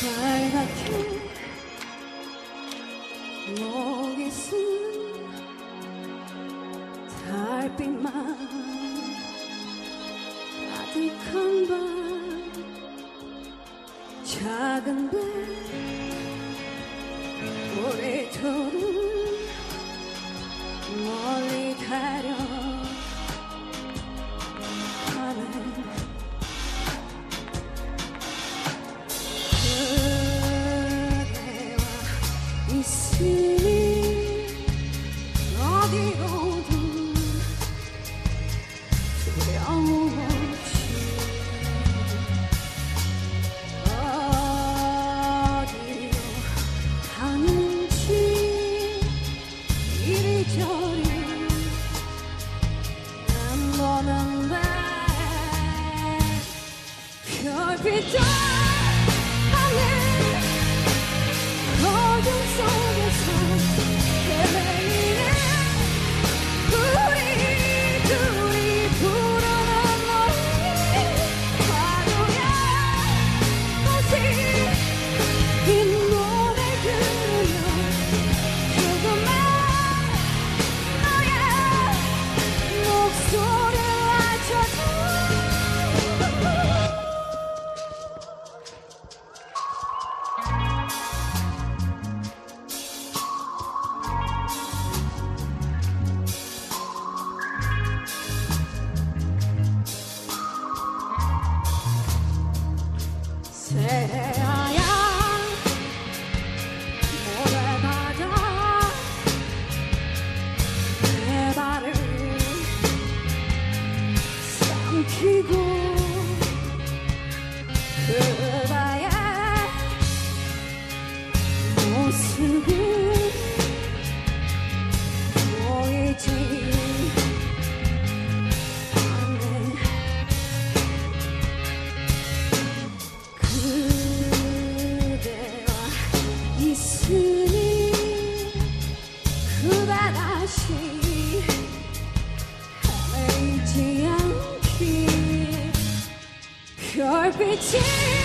빨갛게 목에 쓴 달빛만 아득한 밤. 작은 배 오래도록 I'm more than that You're 기고 Görmeyeceğim ki Kör biçim